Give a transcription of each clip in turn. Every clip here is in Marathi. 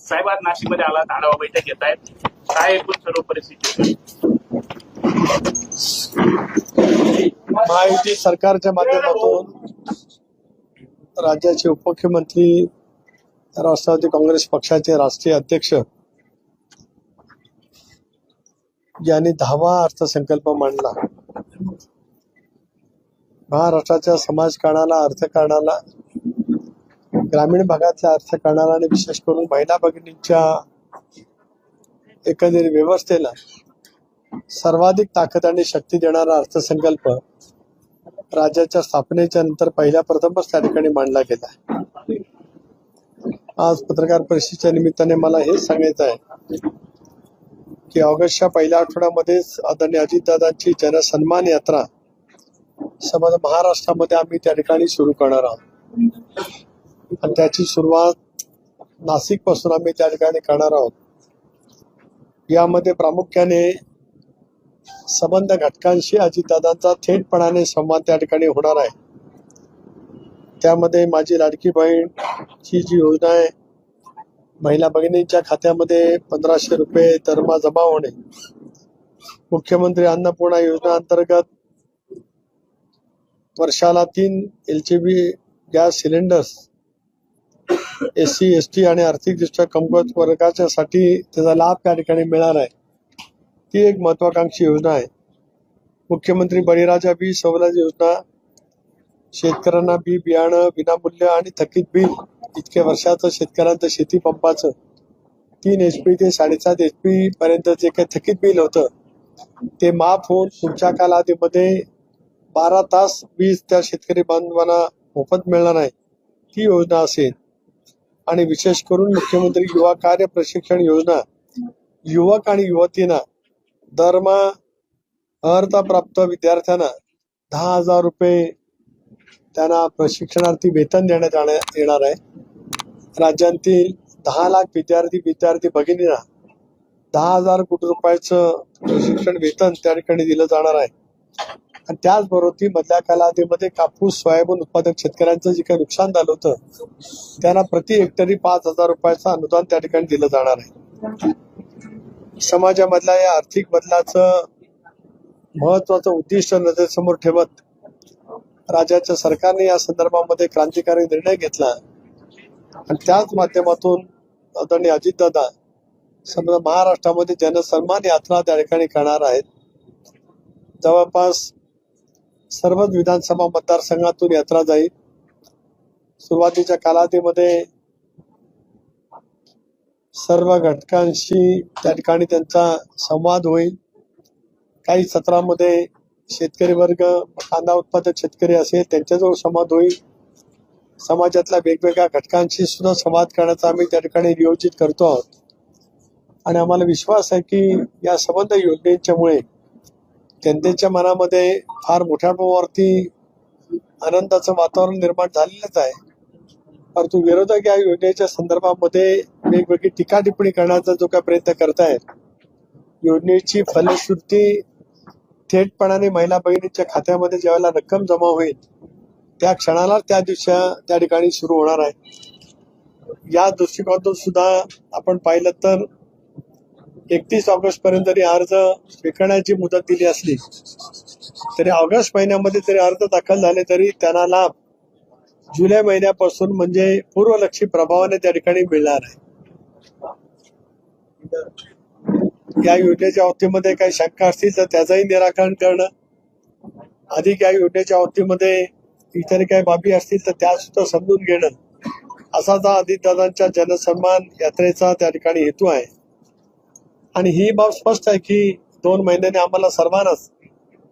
साहेब आज नाशिकमध्ये आला आढावा बैठक घेत आहेत. काय एकूण सर्व परिस्थिती महायुती सरकारच्या माध्यमातून राज्याचे उपमुख्यमंत्री राष्ट्रवादी काँग्रेस पक्षाचे राष्ट्रीय अध्यक्ष यांनी दहावा अर्थसंकल्प मांडला. महाराष्ट्राच्या समाजकारणाला अर्थकारणाला ग्रामीण भागातल्या अर्थकारणाला आणि विशेष करून महिला भगिनींच्या एकंदरीत व्यवस्थेला सर्वाधिक ताकद आणि शक्ती देणारा अर्थसंकल्प राज्याच्या स्थापनेच्या नंतर पहिल्या प्रथमच त्या ठिकाणी मांडला गेला आज पत्रकार परिषदेच्या निमित्ताने मला हेच सांगायचं आहे की ऑगस्टच्या पहिल्या आठवड्यामध्येच आदरणीय अजितदादांची जनसन्मान यात्रा समज महाराष्ट्रामध्ये आम्ही त्या ठिकाणी सुरू करणार आहोत. आणि त्याची सुरुवात नाशिकपासून आम्ही त्या ठिकाणी करणार आहोत. यामध्ये प्रामुख्याने संबंध घटकांशी अजितदादांचा थेटपणाने संवाद त्या ठिकाणी होणार आहे. त्यामध्ये माझी लाडकी बहीण ही जी योजना आहे महिला भगिनींच्या खात्यामध्ये पंधराशे रुपये दरमहा जमा होणे मुख्यमंत्री अन्नपूर्णा योजना अंतर्गत वर्षाला तीन L P G gas cylinders S C S T आणि आर्थिकदृष्ट्या कमकुवत वर्गाच्यासाठी त्याचा लाभ त्या ठिकाणी मिळणार आहे. ती एक महत्वाकांक्षी योजना आहे. मुख्यमंत्री बळीराजा बी सवलत योजना शेतकऱ्यांना बी बियाणं विनामूल्य आणि थकीत बिल इतक्या वर्षाचं शेतकऱ्यांचं शेती पंपाचं. तीन एच पी ते साडेसात एच पी पर्यंत जे काही थकीत बिल होतं ते माफ होऊन पुढच्या कालावधीमध्ये बारा तास वीज त्या शेतकरी बांधवांना मोफत मिळणार आहे. ती योजना असेल. आणि विशेष करून मुख्यमंत्री युवा कार्य प्रशिक्षण योजना युवक आणि युवतींना दरमहा अर्हताप्राप्त विद्यार्थ्यांना दहा हजार रुपये त्यांना प्रशिक्षणार्थी वेतन देण्यात येणार आहे. राज्यातील दहा लाख विद्यार्थी विद्यार्थी भगिनींना दहा हजार कोटी रुपयाचं प्रशिक्षण वेतन त्या ठिकाणी दिलं जाणार आहे. आणि त्याचबरोबर ती मधल्या कालावधीमध्ये कापूस सोयाबीन उत्पादक शेतकऱ्यांचं जे काही नुकसान झालं होतं त्यांना प्रति हेक्टरी पाच हजार रुपयाचं अनुदान त्या ठिकाणी दिलं जाणार आहे. समाजामधल्या या आर्थिक बदलाचं महत्वाचं उद्दिष्ट नजरेसमोर ठेवत राज्याच्या सरकारने या संदर्भामध्ये क्रांतिकारी निर्णय घेतला. आणि त्याच माध्यमातून आदरणीय अजितदादा समजा महाराष्ट्रामध्ये जनसन्मान यात्रा त्या ठिकाणी करणार आहेत. जवळपास सर्वच विधानसभा मतदारसंघातून यात्रा जाईल. सुरुवातीच्या कालावधीमध्ये सर्व घटकांशी त्या ठिकाणी त्यांचा संवाद होईल. काही सत्रामध्ये शेतकरी वर्ग कांदा उत्पादक शेतकरी असेल त्यांच्याजवळ संवाद होईल. समाजातल्या वेगवेगळ्या घटकांशी सुद्धा संवाद करण्याचा आम्ही त्या ठिकाणी नियोजित करतो आहोत. आणि आम्हाला विश्वास आहे की या संबंध योजनेच्यामुळे जनतेच्या मनामध्ये फार मोठ्या प्रमाणावरती आनंदाचं वातावरण निर्माण झालेलंच आहे. परंतु विरोधक या योजनेच्या संदर्भामध्ये वेगवेगळी टीका टिप्पणी करण्याचा जो काय प्रयत्न करतायत योजनेची फलश्रुती थेटपणाने महिला बहिणीच्या खात्यामध्ये ज्यावेळेला रक्कम जमा होईल त्या क्षणाला त्या दिवशी त्या ठिकाणी सुरू होणार आहे. या दृष्टिकोनातून सुद्धा आपण पाहिलं तर एकतीस ऑगस्ट पर्यंत जरी अर्ज स्वीकारण्याची मुदत दिली असली तरी ऑगस्ट महिन्यामध्ये जरी अर्ज दाखल झाले तरी त्यांना लाभ जुलै महिन्यापासून म्हणजे पूर्वलक्षी प्रभावाने त्या ठिकाणी मिळणार आहे. या योजनेच्या बाबतीमध्ये काही शंका असतील तर त्याचंही निराकरण करणं. अधिक या योजनेच्या बाबतीमध्ये इतर काही बाबी असतील तर त्या सुद्धा समजून घेणं. असा जा अजितदादांच्या जनसन्मान यात्रेचा त्या ठिकाणी हेतू आहे. आणि ही बाब स्पष्ट आहे की दोन महिन्याने आम्हाला सर्वांनाच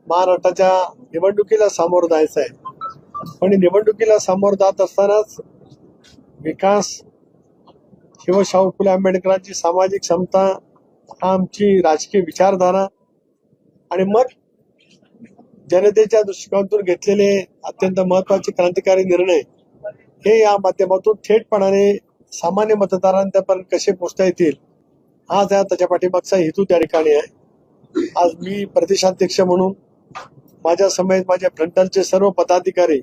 महाराष्ट्राच्या निवडणुकीला सामोरं जायचं आहे. पण निवडणुकीला सामोरं जात असतानाच विकास शिवशाहू फुले आंबेडकरांची सामाजिक क्षमता आमची राजकीय विचारधारा. आणि मग जनतेच्या दृष्टिकोनातून घेतलेले अत्यंत महत्त्वाचे क्रांतिकारी निर्णय हे या माध्यमातून थेटपणाने सामान्य मतदारांपर्यंत कसे पोचता येतील? हा त्या त्याच्या पाठीमागचा हेतू त्या ठिकाणी आहे. आज मी प्रदेशाध्यक्ष म्हणून माझ्या समेत माझ्या फ्रंटलचे सर्व पदाधिकारी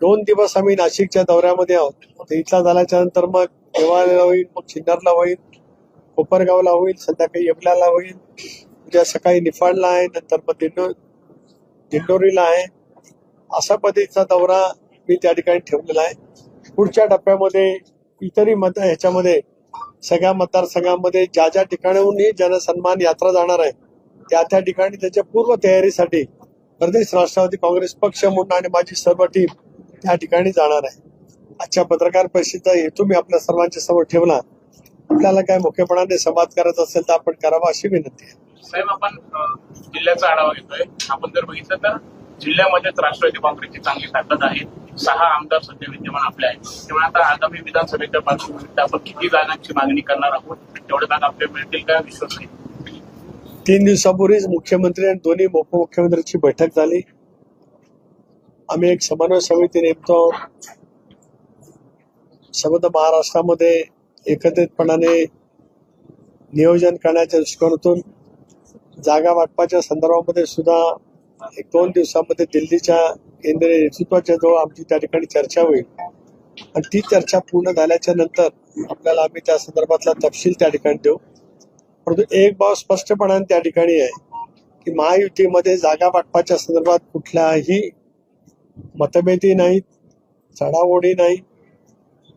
दोन दिवस आम्ही नाशिकच्या दौऱ्यामध्ये आहोत. तर इथला झाल्याच्यानंतर मग देवाला होईल मग सिन्नरला होईल कोपरगावला होईल संध्याकाळी येवल्याला होईल उद्या सकाळी निफाडला आहे नंतर मग दिंडो दिंडोरीला आहे. अशा पद्धतीचा दौरा मी त्या ठिकाणी ठेवलेला आहे. पुढच्या टप्प्यामध्ये इतरही मत ह्याच्यामध्ये सगळ्या मतदारसंघामध्ये ज्या ज्या ठिकाणाहूनही जनसन्मान यात्रा जाणार आहे त्या त्या ठिकाणी त्याच्या पूर्व तयारीसाठी प्रदेश राष्ट्रवादी काँग्रेस पक्ष म्हणून आणि माझी सर्व टीम त्या ठिकाणी जाणार आहे. आजच्या पत्रकार परिषदेचा हेतू मी आपल्या सर्वांच्या समोर ठेवला. आपल्याला काय मुख्यपणाने संवाद करायचा असेल तर आपण करावा अशी विनंती आहे. साहेब आपण जिल्ह्याचा आढावा घेतोय. आपण जर बघितलं तर जिल्ह्यामध्येच राष्ट्रवादी काँग्रेसची चांगली ताकद आहे. सहा आमदार सध्या विद्यमान आपले आहेत. त्यामुळे आता आगामी विधानसभेच्या पार्श्वभूमीवर आपण किती जागांची मागणी करणार आहोत तेवढे जागा आपल्याला मिळतील का? विश्वास आहे. तीन दिवसापूर्वीच मुख्यमंत्री आणि दोन्ही उपमुख्यमंत्र्यांची बैठक झाली. आम्ही एक समन्वय समिती नेमतो. संबंध महाराष्ट्रामध्ये एकत्रितपणाने नियोजन करण्याच्या दृष्टिकोनातून जागा वाटपाच्या संदर्भामध्ये सुद्धा एक दोन दिवसामध्ये दिल्लीच्या केंद्रीय नेतृत्वाच्या जवळ आमची त्या ठिकाणी चर्चा होईल. आणि ती चर्चा पूर्ण झाल्याच्यानंतर आपल्याला आम्ही त्या संदर्भातला तपशील त्या ठिकाणी देऊ. परंतु एक बाब स्पष्टपणाने त्या ठिकाणी आहे की महायुतीमध्ये जागा वाटपाच्या संदर्भात कुठल्याही मतभेदी नाहीत चढाओढी नाही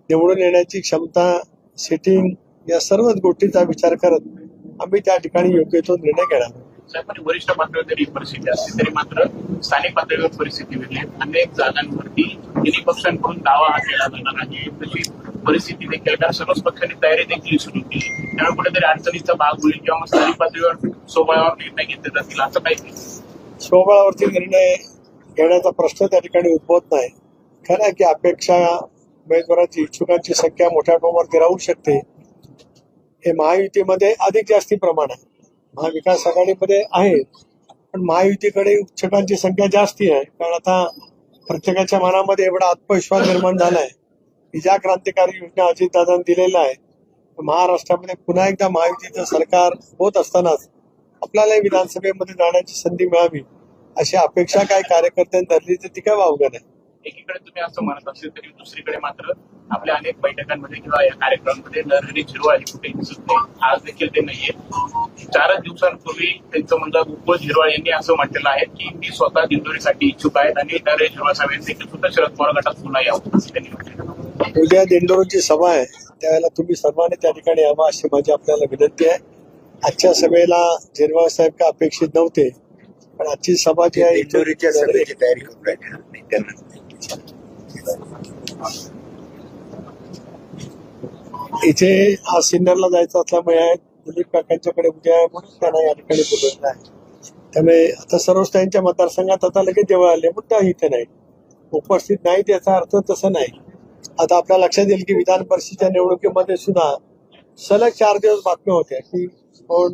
निवडून येण्याची क्षमता सिटिंग या सर्वच गोष्टीचा विचार करत आम्ही त्या ठिकाणी योग्य तो निर्णय घेणार साहेब वरिष्ठ पातळीवर जरी परिस्थिती असते. तरी मात्र स्थानिक पातळीवर परिस्थिती वेगळी आहे. अनेक जागांवरती तिन्ही पक्षांकडून दावा हा केला जाणार आहे. तशी परिस्थिती देखील कारण सर्वच पक्षांनी तयारी देखील सुरू केली. त्यामुळे कुठेतरी अडचणीचा भाग होईल किंवा मग स्थानिक पातळीवर सोबळावर निर्णय घेतले जातील असं काही सोबळावरती निर्णय घेण्याचा प्रश्न त्या ठिकाणी उद्भवत नाही. खरं आहे की अपेक्षा उमेदवारांची इच्छुकांची संख्या मोठ्या प्रमाणावरती राहू शकते. हे महायुतीमध्ये अधिक जास्ती प्रमाण आहे. महाविकास आघाडीमध्ये आहे. पण महायुतीकडे इच्छुकांची संख्या जास्ती आहे. कारण आता प्रत्येकाच्या मनामध्ये एवढा आत्मविश्वास निर्माण झालाय. की ज्या क्रांतिकारी योजना अजितदादांनी दिलेल्या आहे महाराष्ट्रामध्ये पुन्हा एकदा महायुतीचं सरकार होत असतानाच आपल्यालाही विधानसभेमध्ये जाण्याची संधी मिळावी अशी अपेक्षा काय कार्यकर्त्यांनी धरली तर ती काय वावगं नाही. एकीकडे तुम्ही असं म्हणत असेल तरी दुसरीकडे मात्र आपल्या अनेक बैठकांमध्ये किंवा या कार्यक्रमांमध्ये नरहरी झिरवाळ हे कुठे दिसत नाही. आज देखील ते नाहीये. चारच दिवसांपूर्वी त्यांचं मुलगा गोकुळ झिरवाळ यांनी असं म्हटलेलं आहे की मी स्वतः दिंडोरीसाठी इच्छुक आहेत आणि नरहरी झिरवाळ साहेब देखील सुद्धा शरद पवार गटात पुन्हा यावं असं त्यांनी म्हटलेलं उद्या दिंडोरची सभा आहे. त्यावेळेला तुम्ही सर्वांनी त्या ठिकाणी यावं अशी माझी आपल्याला विनंती आहे. आजच्या सभेला झिरवाळ साहेब का अपेक्षित नव्हते. पण आजची सभा जी आहे इंदोरीच्या सभेची तयारी करून राहिली नाही. त्यांना इथे हा सिन्नरला जायचं असल्यामुळे दिलीप काकांच्याकडे उद्या आहे म्हणून त्यांना या ठिकाणी बोलवलं आहे. त्यामुळे आता सर्वच त्यांच्या मतदारसंघात आता लगेच जवळ आले मुद्दा इथे नाही. उपस्थित नाही त्याचा अर्थ तसं नाही. आता आपल्या लक्षात येईल की विधान परिषदेच्या निवडणुकीमध्ये सुद्धा सलग चार दिवस बातम्या होत्या की कोण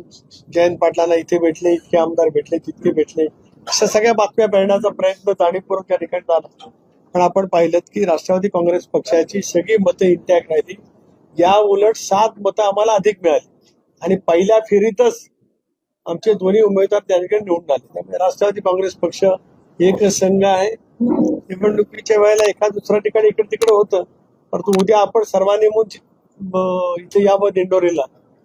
जयंत पाटलांना इथे भेटले इतके आमदार भेटले तितके भेटले. अशा सगळ्या बातम्या मिळण्याचा प्रयत्न जाणीवपूर्वक त्या ठिकाणी झाला. पण आपण पाहिलं की राष्ट्रवादी काँग्रेस पक्षाची सगळी मतं इंटॅक्ट राहिली. या उलट सात मतं आम्हाला अधिक मिळाली. आणि पहिल्या फेरीतच आमचे दोन्ही उमेदवार त्या ठिकाणी निवडून आले. त्यामुळे राष्ट्रवादी काँग्रेस पक्ष एक संघ आहे. निवडणुकीच्या वेळेला एका दुसऱ्या ठिकाणी इकडे तिकडे होतं. परंतु उद्या आपण सर्वांनी म्हणून इथे यावं दिंडोरीला.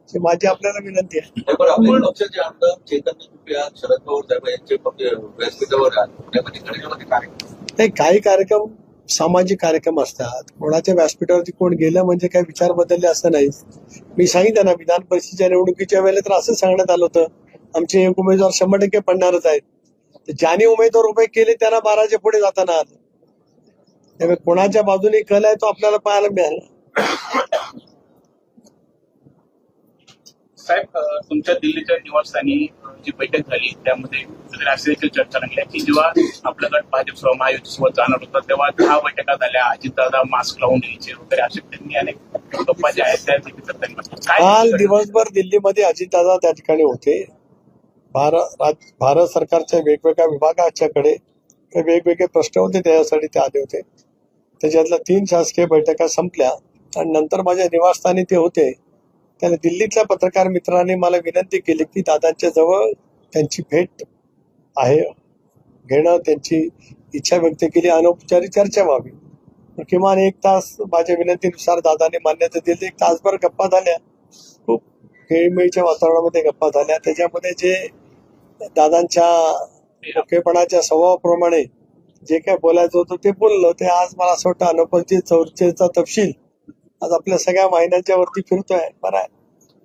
माझी आपल्याला विनंती आहे. पक्षाचे आमदार चैतन्य शरद पवार साहेब यांचे व्यासपीठावर नाही काही कार्यक्रम सामाजिक कार्यक्रम असतात. कोणाच्या व्यासपीठावरती कोण गेलं म्हणजे काही विचार बदलले असं नाही. मी सांगितलं ना विधान परिषदेच्या निवडणुकीच्या वेळेला तर असं सांगण्यात आलं होतं. आमचे एक उमेदवार शंभर टक्के पडणारच आहेत. ज्याने उमेदवार उभे केले त्यांना बाराच्या पुढे जाताना आलं. त्यामुळे कोणाच्या बाजूने कल आहे तो आपल्याला पाहायला मिळाला. साहेब तुमच्या दिल्लीच्या निवासस्थानी जी बैठक झाली त्यामध्ये अशी देखील चर्चा रंगल्या की जेव्हा आपला गट भाजप महायुती सोबत जाणार होता तेव्हा दहा बैठका झाल्या अजितदादा मास्क लावून यायचे वगैरे असे त्यांनी अनेक गप्पा ज्या आहेत त्या देखील काल दिवसभर दिल्लीमध्ये अजितदादा त्या ठिकाणी होते. भारत भारत सरकारच्या वेगवेगळ्या विभागाच्याकडे वेगवेगळे प्रश्न होते त्याच्यासाठी ते आले होते. त्याच्यातल्या तीन शासकीय बैठका संपल्या आणि नंतर माझ्या निवासस्थानी ते होते. त्याने दिल्लीतल्या पत्रकार मित्राने मला विनंती केली की दादांच्या जवळ त्यांची भेट आहे. घेणं त्यांची इच्छा व्यक्त केली अनौपचारिक चर्चा व्हावी. किमान एक तास माझ्या विनंतीनुसार दादाने मान्यता दिली. एक तासभर गप्पा झाल्या. खूप खेळीमेळीच्या वातावरणामध्ये गप्पा झाल्या. त्याच्यामध्ये जे दादांच्या मोकेपणाच्या स्वभावाप्रमाणे जे काय बोलायचं होतं ते बोललं. ते आज मला असं वाटतं अनौपचारिक चर्चेचा तपशील आज आपल्या सगळ्या वाहिन्यांच्या वरती फिरतोय बरं आहे.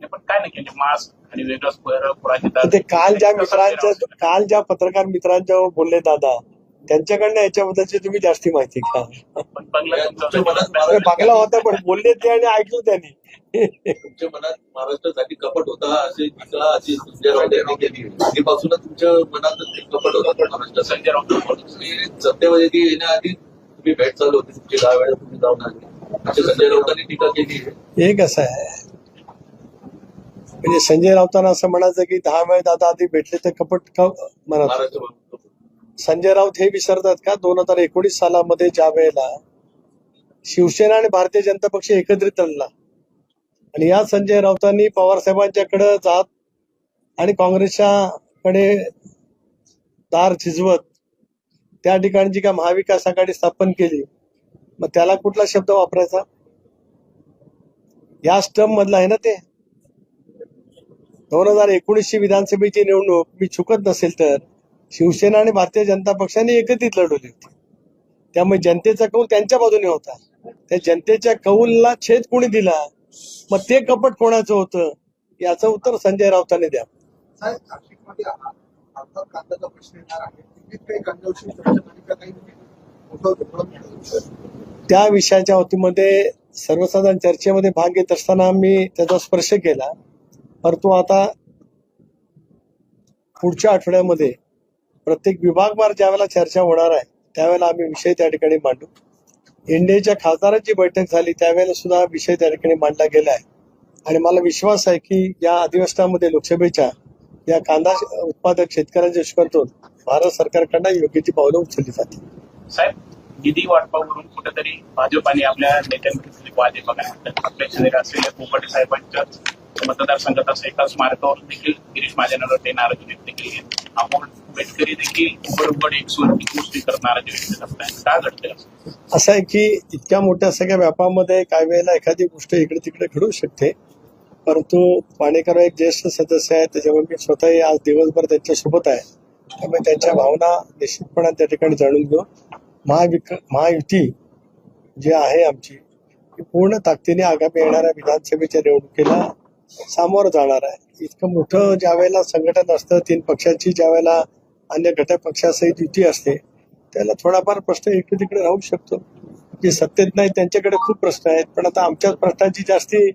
हे पण काय नाही केले मास्क आणि वेगळं स्क्वेअर ते काल ज्या मित्रांच्या काल ज्या पत्रकार मित्रांच्या बोलले दादा त्यांच्याकडनं याच्याबद्दलची तुम्ही जास्ती माहिती घ्या. पण बंगला अरे महाराष्ट्र- बागला होता पण बोलले ते आणि ऐकलं त्यांनी. तुमच्या मनात महाराष्ट्रासाठी कपट होता अशी टीका अशी संजय राऊत यांनी केली. आधीपासूनच तुमच्या मनात ते कपट होता महाराष्ट्रासाठी. संजय राऊत. बोलतो. तुम्ही सत्तेमध्ये येण्याआधी तुम्ही भेट चालू होती तुमची दहा वेळा तुम्ही जाऊन आले. अशी संजय राऊतांनी टीका केली हे कसं आहे? म्हणजे संजय राऊतांना असं म्हणायचं की दहा वेळ दादा आधी भेटले तर कपट का म्हणत महाराष्ट्र संजय राऊत हे विसरतात का? दोन हजार एकोणीस सालामध्ये ज्या वेळेला शिवसेना आणि भारतीय जनता पक्ष एकत्रित आणला. आणि या संजय राऊतांनी पवार साहेबांच्याकडे जात आणि काँग्रेसच्या कडे दार झिजवत त्या ठिकाणी जी काय महाविकास आघाडी स्थापन केली. मग त्याला कुठला शब्द वापरायचा? या स्टम मधला आहे ना ते? दोन हजार एकोणीसची विधानसभेची निवडणूक मी चुकत नसेल तर शिवसेना आणि भारतीय जनता पक्षाने एकत्रित लढवली होती. त्यामुळे जनतेचा कौल त्यांच्या बाजूने होता. त्या जनतेच्या कौलला छेद कोणी दिला? मग ते कपट कोणाचं होतं? याचं उत्तर संजय राऊतांनी द्या. नाशिकमध्ये प्रश्न येणार आहे. त्या विषयाच्या वतीमध्ये सर्वसाधारण चर्चेमध्ये भाग घेत असताना मी त्याचा स्पर्श केला. परंतु आता पुढच्या आठवड्यामध्ये प्रत्येक विभागवार ज्यावेळेला चर्चा होणार आहे त्यावेळेला आम्ही विषय त्या ठिकाणी मांडू. इंडियाच्या खासदारांची बैठक झाली त्यावेळेला सुद्धा विषय त्या ठिकाणी मांडला गेला आहे. आणि मला विश्वास आहे की या अधिवेशनामध्ये लोकसभेच्या या कांदा उत्पादक शेतकऱ्यांच्या दुष्कर्तून भारत सरकारकडनं योग्य ती पावलं उचलली जातील. साहेब निधी वाटपावरून कुठेतरी भाजपाने आपल्या नेत्यांकडे वादे बघा आपल्या असलेल्या पोपटे साहेबांच्याच मतदारसंघात असं एका मार्गावर देखील गिरीश महाजनावर ते नाराजी व्यक्त केली आहे. आपण बेटकरी देखील बरोबर एक सोडती गोष्टी करत नाराजी व्यक्त करताय का घडतंय असं? आहे की इतक्या मोठ्या सगळ्या व्यापामध्ये काही वेळेला एखादी गोष्ट इकडे तिकडे घडू शकते. परंतु पाणेकर एक ज्येष्ठ सदस्य आहे त्याच्यामुळे मी स्वतःही आज दिवसभर त्यांच्यासोबत आहे. त्यामुळे त्यांच्या भावना निश्चितपणे त्या ठिकाणी जाणून घेऊ. महाविक महायुती जी आहे आमची ती पूर्ण ताकदीने आगामी येणाऱ्या विधानसभेच्या निवडणुकीला सामोरं जाणार आहे. इतकं मोठं ज्या वेळेला संघटन असतं तीन पक्षांची ज्या वेळेला अन्य घटक पक्षासहित युती असते त्याला थोडाफार प्रश्न इकडे तिकडे राहू शकतो. जे सत्तेत नाही त्यांच्याकडे खूप प्रश्न आहेत. पण आता आमच्याच प्रश्नांची जास्ती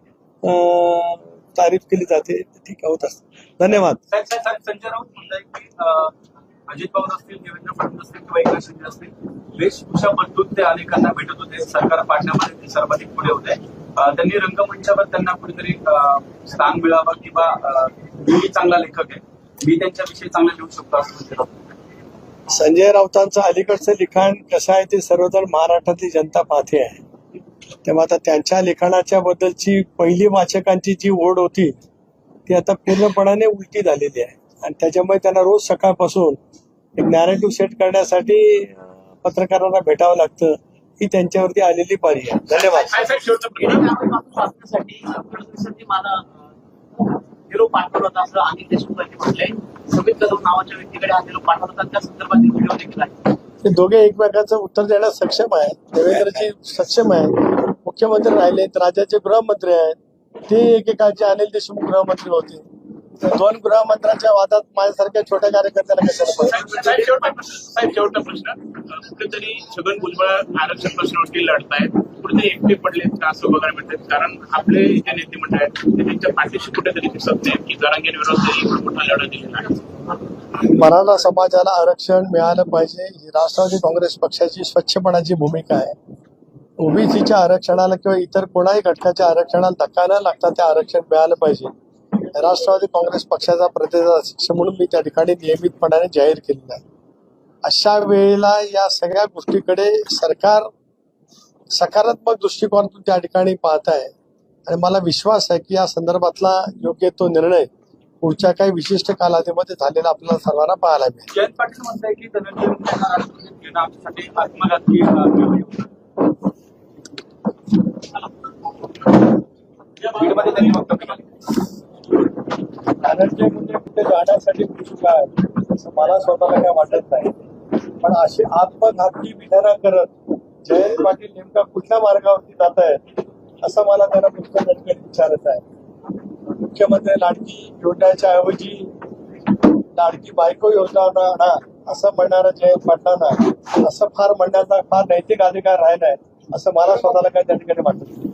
तारीफ केली जाते ठीक होत असते. धन्यवाद. अजित पवार असतील देवेंद्र फडणवीस असतील किंवा एकनाथ शिंदे असतील वेशभूषा बदलून ते अनेकांना भेटत होते. सरकार पाडण्यामध्ये ते सर्वाधिक पुढे होते. त्यांनी रंगमंचावर त्यांना कुठेतरी स्थान मिळावं किंवा मी चांगला लेखक आहे. मी त्यांच्याविषयी चांगला लिहू शकतो असं संजय संजय राऊतांचं अलीकडचं लिखाण कसं आहे ते सर्वजण महाराष्ट्रातली जनता पाहते आहे. तेव्हा आता त्यांच्या लिखाणाच्या बद्दलची पहिली वाचकांची जी ओढ होती ती आता पूर्णपणाने उलटी झालेली आहे. आणि त्याच्यामुळे त्यांना रोज सकाळपासून एक नॅरेटिव्ह सेट करण्यासाठी पत्रकारांना भेटावं लागतं. ही त्यांच्यावरती आलेली पारी आहे. धन्यवाद. निरोप पाठवला होता असं अनिल म्हटलंय. समित कदम नावाच्या व्यक्तीकडे हा निरोप पाठवला होता. त्या संदर्भातील व्हिडिओ देखील आहे. ते दोघे एकमेकांचं उत्तर देण्यास सक्षम आहेत. देवेंद्रजी सक्षम आहेत. मुख्यमंत्री राहिलेत राज्याचे गृहमंत्री आहेत. ते एकेकाचे अनिल देशमुख गृहमंत्री होते. दोन गृहमंत्र्यांच्या वादात माझ्यासारख्या छोट्या कार्यकर्त्याला कशाला पाहिजे? साहेब शेवटचा प्रश्न. कुठेतरी छगन भुजबळ आरक्षण प्रश्नावरती लढतायत. कुठेतरी एकटे पडलेत का असं बघायला मिळतं कारण आपले जे नेते मंडळ आहेत ते त्यांच्या पाठीशी कुठेतरी दिसत नाही की मोठा लढा दिलेला आहे मराठा समाजाला आरक्षण मिळालं पाहिजे. ही राष्ट्रवादी काँग्रेस पक्षाची स्वच्छपणाची भूमिका आहे. ओबीसीच्या आरक्षणाला किंवा इतर कोणाही घटकाच्या आरक्षणाला धक्का न लागता ते आरक्षण मिळालं पाहिजे. राष्ट्रवादी काँग्रेस पक्षाचा प्रतिनिधी म्हणून मी त्या ठिकाणी नियमितपणाने जाहीर केलेला आहे. अशा वेळेला या सगळ्या गोष्टीकडे सरकार सकारात्मक दृष्टिकोनातून त्या ठिकाणी पाहत आहे आणि मला विश्वास आहे की या संदर्भातला योग्य तो निर्णय पुढच्या काही विशिष्ट कालावधीमध्ये झालेला आपल्याला सर्वांना पाहायला मिळेल. जयंत पाटील म्हणताय की धनंजय राष्ट्रपतीत घेणं धनंजय मुंडे कुठे जाण्यासाठी उत्सुक आहे असं मला स्वतःला काय वाटत नाही पण अशी आत्मघातकी विधानं करत जयंत पाटील नेमका कुठल्या मार्गावरती जात आहेत असं मला त्यांना पुस्तक ठिकाणी विचारत आहे मुख्यमंत्री लाडकी योजनाच्या ऐवजी लाडकी बायको योजना आणा असं म्हणणारा जयंत पाटलांना असं फार म्हणण्याचा फार नैतिक अधिकार राहिलाय असं मला स्वतःला काही त्या ठिकाणी वाटत नाही.